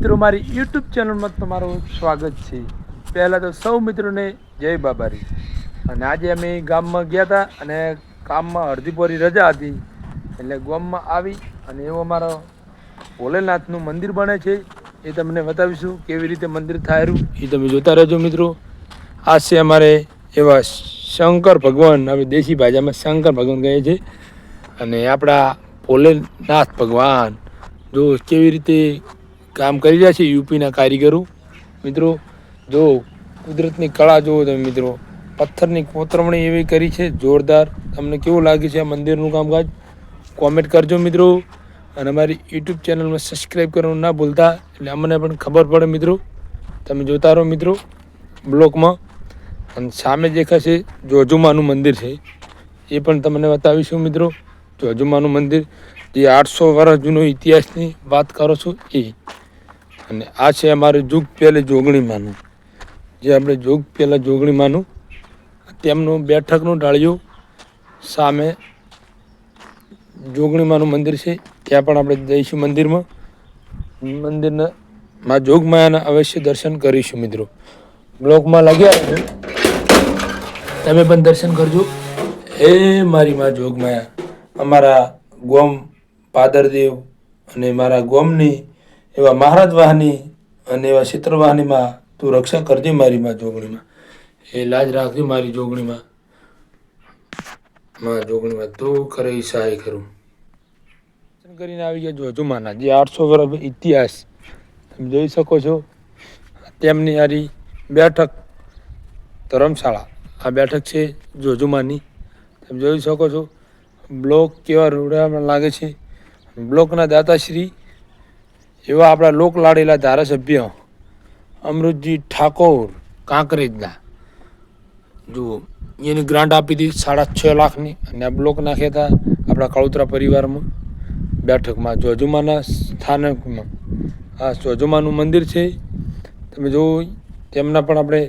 મિત્રો, મારી યુટ્યુબ ચેનલમાં તમારું સ્વાગત છે. પહેલાં તો સૌ મિત્રોને જય બાબારી. અને આજે અમે ગામમાં ગયા હતા અને કામમાં અડધી પોરી રજા હતી. એટલે ગામમાં આવી અને એવો અમારો ભોલેનાથનું મંદિર બને છે. એ તમને બતાવીશું કેવી રીતે મંદિર થાયરું એ તમે જોતા રહેજો મિત્રો. આ છે અમારે એવા શંકર ભગવાન હવે દેશી ભાષામાં શંકર ભગવાન કહે છે અને આપણા ભોલેનાથ ભગવાન. જો કેવી રીતે કામ કરી રહ્યા છે યુપીના કારીગરો. મિત્રો, જો કુદરતની કળા જુઓ તમે મિત્રો, પથ્થરની કોતરમણી એવી કરી છે, જોરદાર. તમને કેવું લાગે છે આ મંદિરનું કામકાજ? કોમેન્ટ કરજો મિત્રો. અને અમારી યુટ્યુબ ચેનલમાં સબસ્ક્રાઈબ કરવાનું ના ભૂલતા, એટલે અમને પણ ખબર પડે મિત્રો. તમે જોતા રહો મિત્રો, બ્લોકમાં. અને સામે દેખાશે, જોજુમાનું મંદિર છે. એ પણ તમને બતાવીશું મિત્રો, જોજુમાનું મંદિર. જે આઠસો વર્ષ જૂનો ઇતિહાસની વાત કરો છો એ. અને આ છે અમારું જુગ પહેલે જોગણીમાંનું. જે આપણે જુગ પહેલાં જોગણીમાંનું, તેમનું બેઠકનું ડાળિયું સામે જોગણીમાંનું મંદિર છે. ત્યાં પણ આપણે જઈશું મંદિરમાં. મંદિરના માં જોગમાયાના અવશ્ય દર્શન કરીશું મિત્રો. બ્લોકમાં લાગ્યા. તમે પણ દર્શન કરજો. એ મારી માં જોગમાયા અમારા ગોમ પાદરદેવ અને મારા ગોમની એવા મહારાજ વાહની અને એવા ચિત્ર વાહનીમાં તું રક્ષા કરજે મારી માં જોગણીમાં. એ લાજ રાખજે મારી જોગણીમાં. માં જોગણીમાં તું કરે એ સહાય કરું. કરીને આવી ગયા. જોજુમાના જે આઠસો વર્ષ ઇતિહાસ તમે જોઈ શકો છો. તેમની હારી બેઠક ધર્મશાળા. આ બેઠક છે જોજુમાની તમે જોઈ શકો છો. બ્લોક કેવા રૂડામાં લાગે છે. બ્લોકના દાતાશ્રી એવા આપણા લોક લાડેલા ધારાસભ્ય અમૃતજી ઠાકોર કાંકરેજના. જુઓ, એની ગ્રાન્ટ આપી હતી સાડા છ લાખની અને આ બ્લોક નાખ્યા હતા આપણા કળોતરા પરિવારમાં. બેઠકમાં જોજુમાના સ્થાનકમાં. આ જોજુમાનું મંદિર છે. તમે જુઓ, તેમના પણ આપણે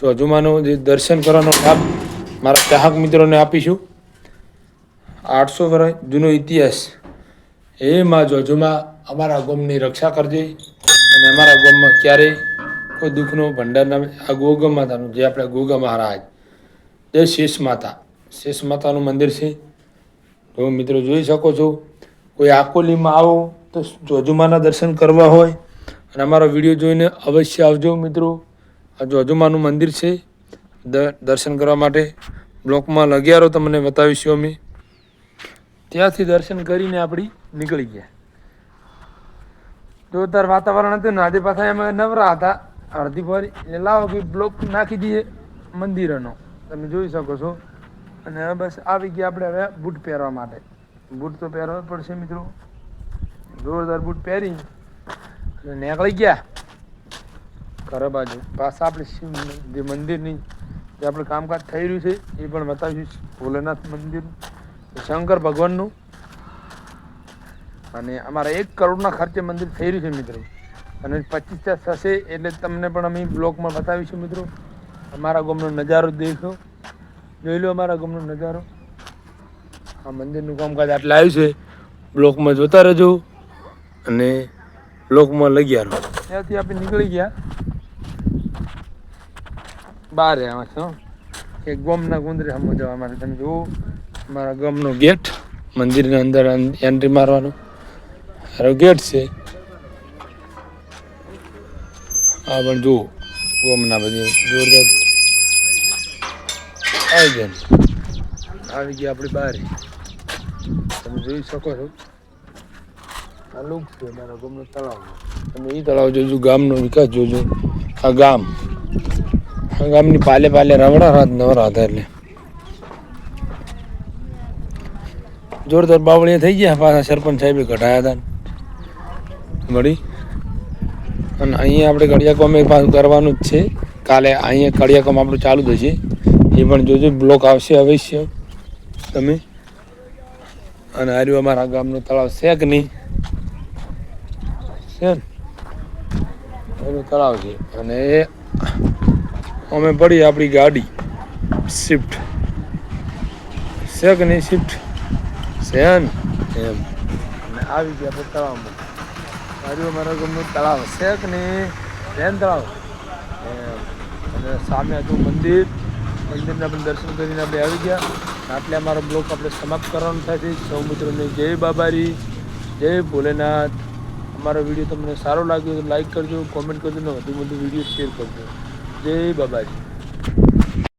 જોજુમાનું જે દર્શન કરવાનો લાભ મારા ચાહક મિત્રોને આપીશું. આઠસો વર્ષ જૂનો ઇતિહાસ. એ માં જોજુમાં અમારા ગોમની રક્ષા કરજે અને અમારા ગોમમાં ક્યારેય કોઈ દુઃખનો ભંડાર ના આ ગોગા માતાનું, જે આપણે ગોગા મહારાજ જય શેષ માતા, શેષ માતાનું મંદિર છે. તો મિત્રો જોઈ શકો છો, કોઈ આકોલીમાં આવો તો જોજુમાના દર્શન કરવા હોય. અને અમારો વીડિયો જોઈને અવશ્ય આવજો મિત્રો. આ જોજુમાનું મંદિર છે. દર્શન કરવા માટે બ્લોકમાં લગ્યારો તમને બતાવીશું અમે. ત્યાંથી દર્શન કરીને આપણી નીકળી ગયા. જોરદાર વાતાવરણ હતું ને, આજે અમે નવરા હતા. અડધી ફરી એટલે લાવો કે બ્લોક નાખી દઈએ મંદિરનો. તમે જોઈ શકો છો. અને હવે બસ આવી ગયા આપણે હવે બૂટ પહેરવા માટે. બૂટ તો પહેરવા પડશે મિત્રો. જોરદાર બૂટ પહેરી નીકળી ગયા. ઘર બાજુ. પાછા આપણે શિવ જે મંદિરની જે આપણે કામકાજ થઈ રહ્યું છે, એ પણ બતાવીશું. ભોલેનાથ મંદિર શંકર ભગવાનનું. અને અમારા એક કરોડના ખર્ચે મંદિર થઈ રહ્યું છે મિત્રો. અને પચીસ હજાર થશે એટલે તમને પણ અમે બ્લોકમાં બતાવીશું મિત્રો. અમારા ગામનો નજારો દેખો. જોઈ લો અમારા ગામનો નજારો. આ મંદિરનું કામકાજ આટલે આવ્યું છે. બ્લોકમાં જોતા રહેજો અને બ્લોકમાં લઈ રહો. ત્યાંથી આપણે નીકળી ગયા. બહાર આવ્યા છો. કે ગોમના ગુંદરે હમો જવા માટે તમે જુઓ. અમારા ગામનો ગેટ મંદિરની અંદર એન્ટ્રી મારવાનો. હારો ગેટ છે. આ પણ જુઓ, ગોમના બધી જોરદાર આવી ગયા આવી ગયા આપણી બહાર તમે જોઈ શકો છો. આ લુક છે મારા ગામનો તળાવ તમે એ તળાવ જોજો, ગામનો વિકાસ જોજો. આ ગામ. આ ગામની પાલે પાલે રમડા રાત નવરા હતા એટલે. જોરદાર બાવળીયા થઈ ગયા, પાછા સરપંચ સાહેબે કઢાયા હતા મળી. અને અહીંયા આપણે કડિયાકોમ એક પાછું કરવાનું જ છે. કાલે અહીંયા કડિયાકોમ આપણું ચાલુ થશે એ પણ જોજો, બ્લોક આવશે અવશ્ય. તમે? અને હાર્યું અમારા ગામનો તળાવ છે કે નહીં? છે એનું તળાવ છે. અને એ અમે પડી આપણી ગાડી. શિફ્ટ છે કે નહીં શિફ્ટ છે એમ. અને આવી ગયા આપણે તળાવમાં મારું અમારા ગામનું તળાવ કે નહીં? રેન તળાવ. અને સામે હતું મંદિર. મંદિરના પણ દર્શન કરીને આપણે આવી ગયા. આટલે અમારો બ્લોક આપણે સમાપ્ત કરવાનો થાય સૌ મિત્રોને જય બાબારી, જય ભોલેનાથ. અમારો વીડિયો તમને સારો લાગ્યો તો લાઈક કરજો, કોમેન્ટ કરજો ને વધુ વધુ વીડિયો શેર કરજો. જય બાબાજી